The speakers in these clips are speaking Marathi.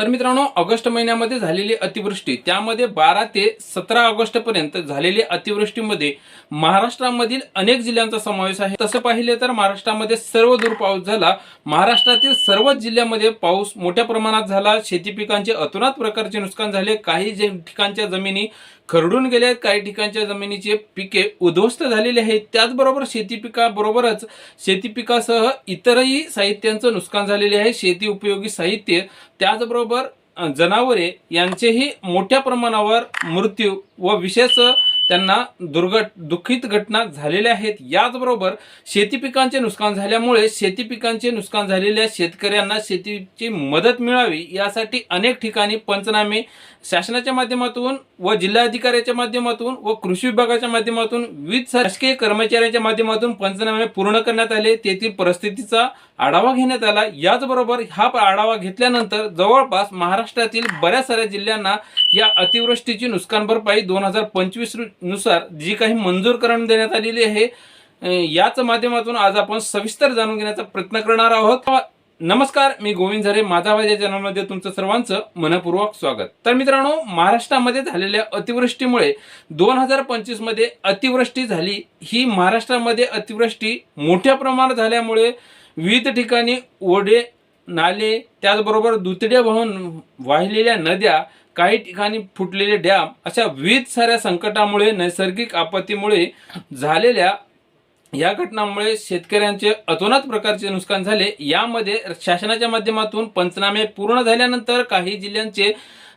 तर मित्रांनो ऑगस्ट महिन्यामध्ये झालेली अतिवृष्टी त्यामध्ये बारा ते सतरा ऑगस्ट पर्यंत झालेली अतिवृष्टीमध्ये महाराष्ट्रामधील अनेक जिल्ह्यांचा समावेश आहे. तसं पाहिले तर महाराष्ट्रामध्ये सर्व दूर पाऊस झाला. महाराष्ट्रातील सर्वच जिल्ह्यामध्ये पाऊस मोठ्या प्रमाणात झाला. शेती पिकांचे अतुनात प्रकारचे नुकसान झाले. काही जे ठिकाणच्या जमिनी खरडून गेल्या आहेत काही ठिकाणच्या जमिनीचे पिके उद्ध्वस्त झालेले आहेत. त्याचबरोबर शेती पिकाबरोबरच शेती पिकासह इतरही साहित्यांचं नुकसान झालेले आहे. शेती उपयोगी साहित्य त्याचबरोबर जनावरे यांचेही मोठ्या प्रमाणावर मृत्यू व विशेष त्यांना दुर्घट दुःखित घटना झालेल्या आहेत. याचबरोबर शेती पिकांचे नुकसान झाल्यामुळे शेती पिकांचे नुकसान झालेल्या शेतकऱ्यांना शेतीची मदत मिळावी यासाठी अनेक ठिकाणी पंचनामे शासनाच्या माध्यमातून व जिल्हाधिकाऱ्याच्या माध्यमातून व कृषी विभागाच्या माध्यमातून विविध शासकीय कर्मचाऱ्यांच्या माध्यमातून पंचनामे पूर्ण करण्यात आले. तेथील परिस्थितीचा आढावा घेण्यात आला. याचबरोबर हा आढावा घेतल्यानंतर जवळपास महाराष्ट्रातील बऱ्याच साऱ्या जिल्ह्यांना या अतिवृष्टीची नुकसान भरपाई दोन हजार पंचवीसनुसार जी काही मंजूर करून देण्यात आलेली आहे याच माध्यमातून आज आपण सविस्तर जाणून घेण्याचा प्रयत्न करणार आहोत. नमस्कार मी गोविंद झरे माझा माझ्या चॅनलमध्ये तुमचं सर्वांचं मनपूर्वक स्वागत. तर मित्रांनो महाराष्ट्रामध्ये झालेल्या अतिवृष्टीमुळे दोन हजार पंचवीसमध्ये अतिवृष्टी झाली. ही महाराष्ट्रामध्ये अतिवृष्टी मोठ्या प्रमाणात झाल्यामुळे विविध ठिकाणी ओढे नाले त्याचबरोबर दुतड्या वाहून वाहिलेल्या नद्या काही ठिकाणी फुटलेले डॅम अशा विविध साऱ्या संकटामुळे नैसर्गिक आपत्तीमुळे झालेल्या या घटनांमुळे शेतकऱ्यांचे अतोनात प्रकारचे नुकसान झाले. यामध्ये शासनाच्या माध्यमातून पंचनामे पूर्ण झाल्यानंतर काही जिल्ह्यांचे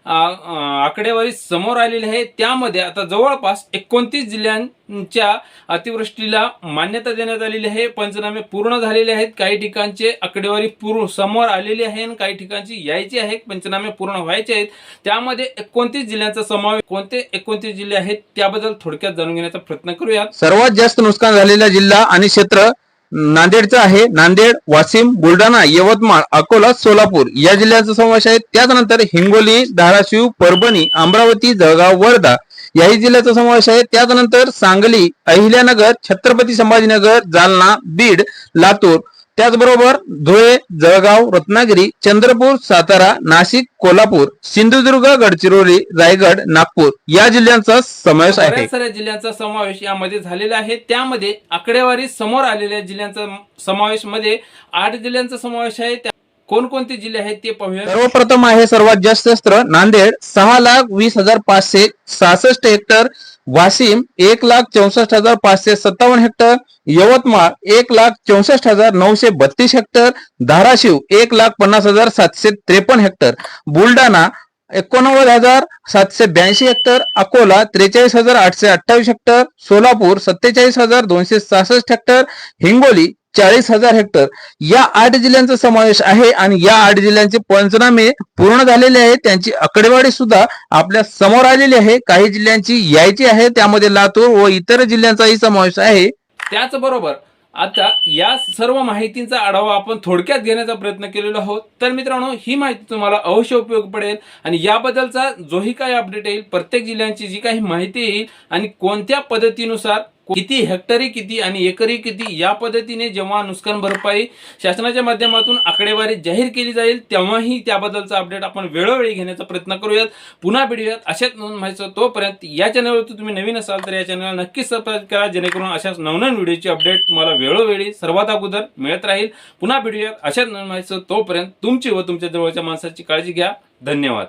आकडेवारी समोर आलेली आहे. त्यामध्ये आता जवळपास एकोणतीस जिल्ह्यांच्या अतिवृष्टीला मान्यता देण्यात आलेली आहे. पंचनामे पूर्ण झालेले आहेत. काही ठिकाणचे आकडेवारी पूर्ण समोर आलेली आहे आणि काही ठिकाणची यायची आहे. पंचनामे पूर्ण व्हायचे आहेत. त्यामध्ये एकोणतीस जिल्ह्यांचा समावेश कोणते एकोणतीस जिल्हे आहेत त्याबद्दल थोडक्यात जाणून घेण्याचा प्रयत्न करूयात. सर्वात जास्त नुकसान झालेला जिल्हा आणि क्षेत्र नांदेडचं आहे. नांदेड वाशिम बुलढाणा यवतमाळ अकोला सोलापूर या जिल्ह्यांचा समावेश आहे. त्यानंतर हिंगोली धाराशिव परभणी अमरावती जळगाव वर्धा याही जिल्ह्याचा समावेश आहे. त्यानंतर सांगली अहिल्यानगर छत्रपती संभाजीनगर जालना बीड लातूर त्याचबरोबर धुळे जळगाव रत्नागिरी चंद्रपूर सातारा नाशिक कोल्हापूर सिंधुदुर्ग गडचिरोली रायगड नागपूर या जिल्ह्यांचा समावेश आहे. साऱ्या जिल्ह्यांचा समावेश यामध्ये झालेला आहे. त्यामध्ये आकडेवारी समोर आलेल्या जिल्ह्यांचा समावेशमध्ये आठ जिल्ह्यांचा समावेश आहे. त्या कोणकोणते जिल्हे आहेत ते पाहूया. सर्वप्रथम आहे सर्वात जास्त क्षेत्र नांदेड सहा लाख वीस हजार पाचशे सहासष्ट हेक्टर वाशिम एक लाख चौसष्ट हजार पाचशे सत्तावन्न हेक्टर यवतमाळ एक लाख चौसष्ट हजार नऊशे बत्तीस हेक्टर धाराशिव एक लाख पन्नास हजार सातशे त्रेपन्न हेक्टर बुलढाणा एकोणनव्वद हजार सातशे ब्याऐंशी हेक्टर अकोला त्रेचाळीस हजार आठशे अठ्ठावीस हेक्टर सोलापूर सत्तेचाळीस हजार दोनशे सहासष्ट हेक्टर हिंगोली चाळीस हजार हेक्टर या आठ जिल्ह्यांचा समावेश आहे आणि या आठ जिल्ह्यांचे पंचनामे पूर्ण झालेले आहेत. त्यांची आकडेवारी सुद्धा आपल्यासमोर आलेली आहे. काही जिल्ह्यांची यायची आहे त्यामध्ये लातूर व इतर जिल्ह्यांचाही समावेश आहे. त्याचबरोबर आता या सर्व माहितींचा आढावा आपण थोडक्यात घेण्याचा प्रयत्न केलेलो आहोत. तर मित्रांनो ही माहिती तुम्हाला अवश्य उपयोग पडेल आणि याबद्दलचा जोही काही अपडेट येईल प्रत्येक जिल्ह्यांची जी काही माहिती येईल आणि कोणत्या पद्धतीनुसार किती हेक्टरी किती आणि एकरी किती या पद्धतीने जेव्हा नुकसान भरपाई शासनाच्या माध्यमातून आकडेवारी जाहीर केली जाईल तेव्हाही त्याबद्दलचा अपडेट आपण वेळोवेळी घेण्याचा प्रयत्न करूयात. पुन्हा भेटूयात. अशाच नोंद माहिती तोपर्यंत या चॅनलवरती तुम्ही नवीन असाल तर या चॅनलला नक्कीच सबस्क्राईब करा जेणेकरून अशाच नवनवीन व्हिडिओची अपडेट तुम्हाला वेळोवेळी सर्वात अगोदर मिळत राहील. पुन्हा भेटूयात. अशाच नवीन माहिती तोपर्यंत तुमची व तुमच्या जवळच्या माणसाची काळजी घ्या. धन्यवाद.